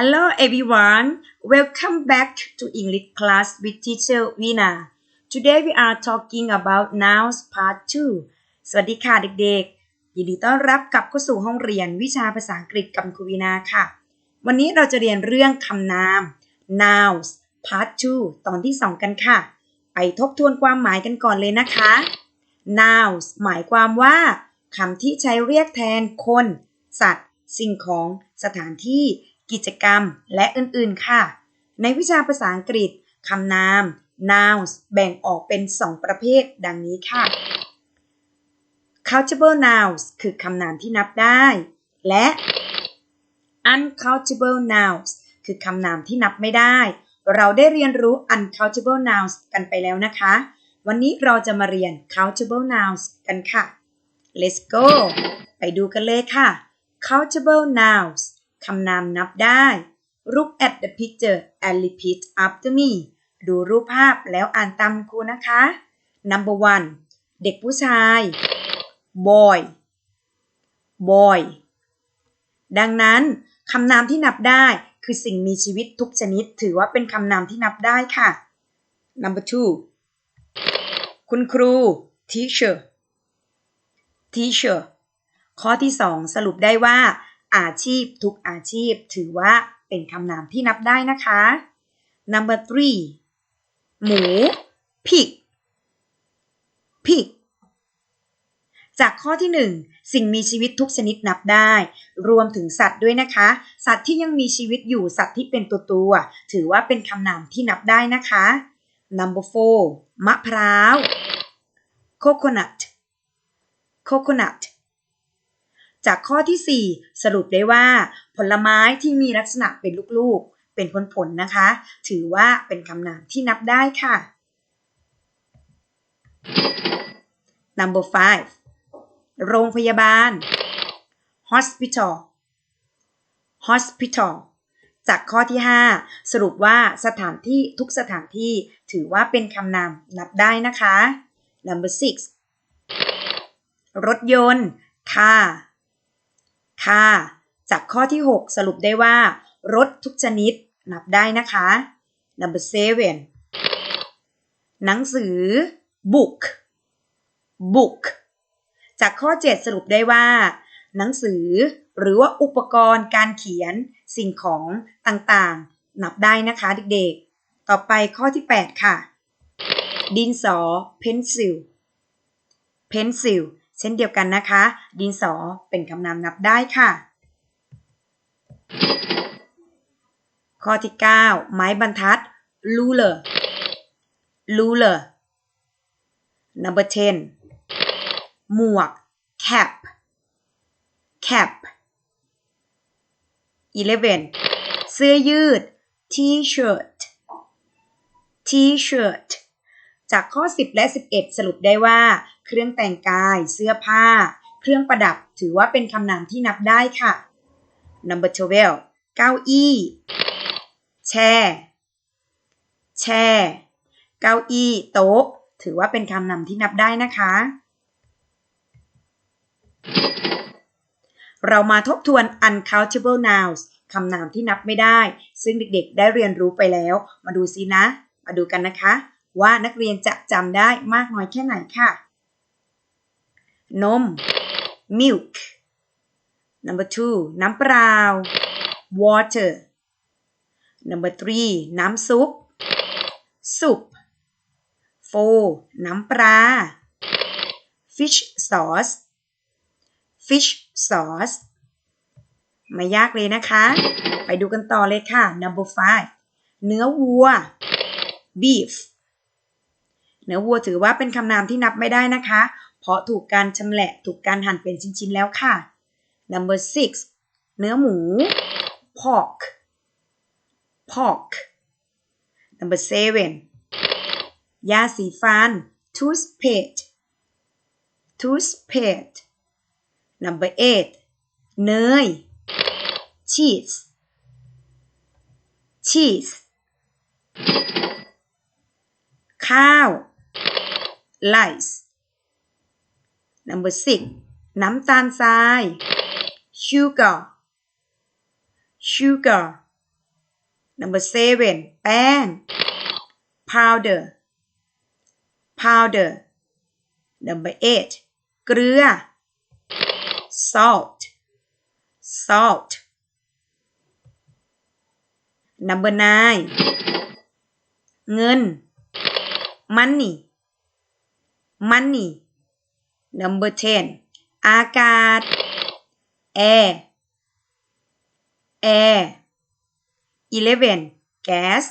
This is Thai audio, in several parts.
Hello everyone, welcome back to English class with teacher Vina. Today we are talking about nouns part 2 สวัสดีค่ะเด็กๆ ยินดีต้อนรับกลับเข้าสู่ห้องเรียนวิชาภาษาอังกฤษกับครูวีนาค่ะ วันนี้เราจะเรียนเรื่องคำนาม nouns part 2 ตอนที่ 2 กันค่ะ ไปทบทวนความหมายกันก่อนเลยนะคะ nouns หมายความว่าคำที่ใช้เรียกแทนคน สัตว์ สิ่งของ สถานที่ กิจกรรม และอื่นๆ ค่ะ ในวิชาภาษาอังกฤษคำนาม nouns แบ่งออกเป็น 2 ประเภท ดังนี้ค่ะ countable nouns คือคำนามที่นับได้ และ uncountable nouns คือคำนามที่นับไม่ได้ เราได้เรียนรู้ uncountable nouns กันไปแล้วนะคะ วันนี้เราจะมาเรียน countable nouns กันค่ะ let's go ไปดูกันเลยค่ะ countable nouns คำนามนับได้ look at the picture and repeat after me ดูรูปภาพแล้วอ่านตามครูนะคะ number one เด็กผู้ชาย boy boy ดังนั้นคำนามที่นับได้คือสิ่งมีชีวิตทุกชนิด ถือว่าเป็นคำนามที่นับได้ค่ะ number two คุณครู teacher teacher ข้อที่ 2 สรุปได้ว่า อาชีพทุกอาชีพถือว่าเป็นคำนามที่นับได้นะคะ number three หมู pig pig จากข้อที่ 1 สิ่งมีชีวิตทุกชนิดนับได้ รวมถึงสัตว์ด้วยนะคะ สัตว์ที่ยังมีชีวิตอยู่สัตว์ที่เป็นตัวตัว ถือว่าเป็นคำนามที่นับได้นะคะ number four มะพร้าว coconut coconut จากข้อที่ 4 สรุปได้ว่า ผลไม้ที่มีลักษณะเป็นลูกๆ เป็นผลๆนะคะ ถือว่าเป็นคำนามที่นับได้ค่ะ number five โรงพยาบาล hospital hospital จากข้อที่ 5 สรุปว่าสถานที่ทุกสถานที่ถือว่าเป็นคำนามนับได้นะคะ number six รถยนต์ car car จากข้อที่ 6 สรุปได้ว่า รถทุกชนิดนับได้นะคะ number seven หนังสือ book book จากข้อ 7 สรุปได้ว่า หนังสือหรือว่าอุปกรณ์การเขียนสิ่งของต่างๆ นับได้นะคะเด็กๆ ต่อไปข้อที่ 8 ค่ะ ดินสอ pencil pencil เช่นเดียวกันนะคะ ดินสอเป็นคำนามนับได้ค่ะ ข้อที่ 9 ไม้บรรทัด ruler ruler number 10 หมวก cap cap 11 เสื้อยืด t-shirt t-shirt จากข้อ 10 และ 11 สรุปได้ว่า เครื่องแต่งกาย เสื้อผ้า เครื่องประดับ ถือว่าเป็นคำนามที่นับได้ค่ะ number 12เก้าอี้แช่แช่เก้าอี้โต๊ะ ถือว่าเป็นคำนามที่นับได้นะคะ เรามาทบทวน uncountable nouns คำนามที่นับไม่ได้ ซึ่งเด็กๆ ได้เรียนรู้ไปแล้ว มาดูซินะ มาดูกันนะคะ ว่านักเรียนจะจำได้มากน้อยแค่ไหนค่ะ นม milk number two น้ำเปล่า water number three น้ำซุป soup four น้ำปลา fish sauce fish sauce ไม่ยากเลยนะคะ ไปดูกันต่อเลยค่ะ number five เนื้อวัว beef เนื้อวัวถือว่าเป็นคำนามที่นับไม่ได้นะคะ ราะถูกการชำแหละถูกการหั่นเป็นชิ้นๆแล้วค่ะ number six เนื้อหมู pork pork number seven ยาสีฟัน toothpaste toothpaste number eight เนย cheese cheese ข้าว rice number six น้ำตาลทราย sugar sugar number seven แป้ง powder powder number eight เกลือ salt salt number nine เงิน money money number ten อากาศ air air eleven gas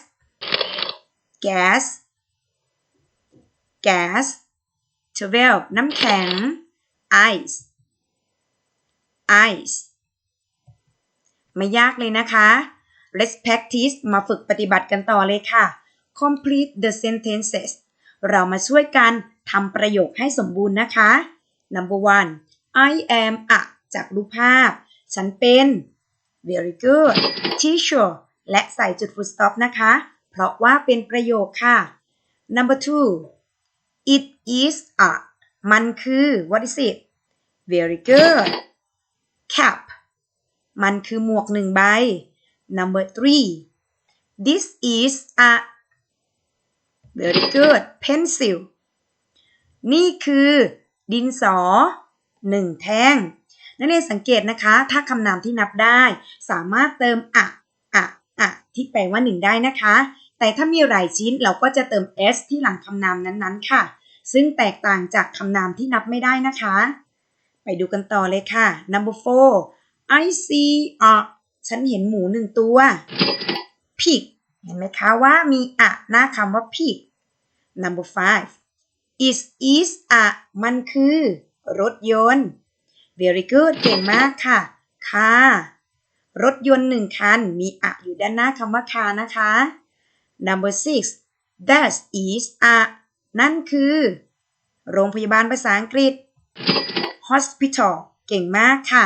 gas gas twelve น้ำแข็ง ice ice ไม่ยากเลยนะคะ let's practice มาฝึกปฏิบัติกันต่อเลยค่ะ complete the sentences เรามาช่วยกัน ทำประโยคให้สมบูรณ์นะคะ number one I am a จากรูปภาพ ฉันเป็น very good teacher และใส่จุด full stop นะคะ เพราะว่าเป็นประโยคค่ะ number two it is a มันคือ what is it very good cap มันคือหมวกหนึ่งใบ number three this is a very good pencil นี่คือดินสอหนึ่งแท่ง นักเรียนสังเกตนะคะ ถ้าคำนามที่นับได้ สามารถเติมอะอะอะที่แปลว่าหนึ่งได้นะคะ แต่ถ้ามีหลายชิ้นเราก็จะเติม s ที่หลังคำนามนั้นๆ ค่ะ ซึ่งแตกต่างจากคำนามที่นับไม่ได้นะคะ ไปดูกันต่อเลยค่ะ number four I see a ฉันเห็นหมูหนึ่งตัว pig เห็นไหมคะว่ามีอะหน้าคำว่า pig number five is is a มันคือ รถยนต์ very good เก่งมากค่ะ car รถยนต์หนึ่งคัน มีอะอยู่ด้านหน้าคำว่า car นะคะ number six that is a นั่นคือ โรงพยาบาลภาษาอังกฤษ hospital เก่งมากค่ะ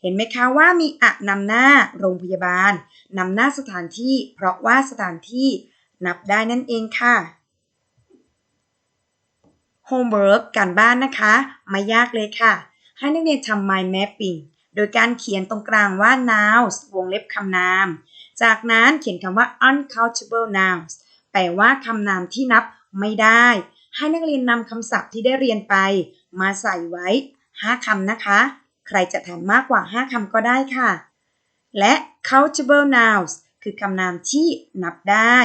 เห็นไหมคะว่ามีอะนำหน้าโรงพยาบาลนำหน้าสถานที่ เพราะว่าสถานที่นับได้นั่นเองค่ะ homework การบ้านนะคะ ไม่ยากเลยค่ะ ให้นักเรียนทำ mind mapping โดยการเขียนตรงกลางว่า nouns วงเล็บคำนาม จากนั้นเขียนคำว่า uncountable nouns แปลว่าคำนามที่นับไม่ได้ ให้นักเรียนนำคำศัพท์ที่ได้เรียนไป มาใส่ไว้ 5คำนะคะ ใครจะแถมมากกว่า 5คำก็ได้ค่ะ และ countable nouns คือคำนามที่นับได้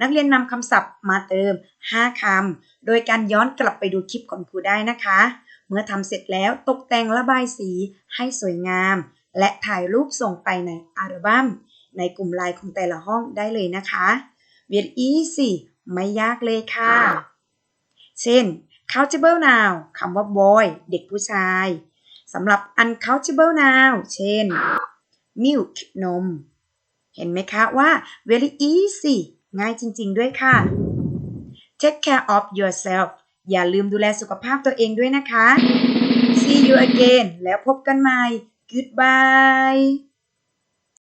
นักเรียนนำคำศัพท์มาเติม 5 คำ โดยการย้อนกลับไปดูคลิปของครูได้นะคะ เมื่อทำเสร็จแล้วตกแต่งระบายสีให้สวยงาม และถ่ายรูปส่งไปในอัลบั้ม ในกลุ่มไลน์ของแต่ละห้องได้เลยนะคะ Very easy ไม่ยากเลยค่ะ เช่น countable noun คำว่า boy เด็กผู้ชายสำหรับ uncountable noun เช่น milk นม เห็นไหมคะว่า very easy ง่ายจริง ๆ ด้วยค่ะ take care of yourself อย่าลืมดูแลสุขภาพตัวเองด้วยนะคะ see you again แล้วพบกันใหม่ goodbye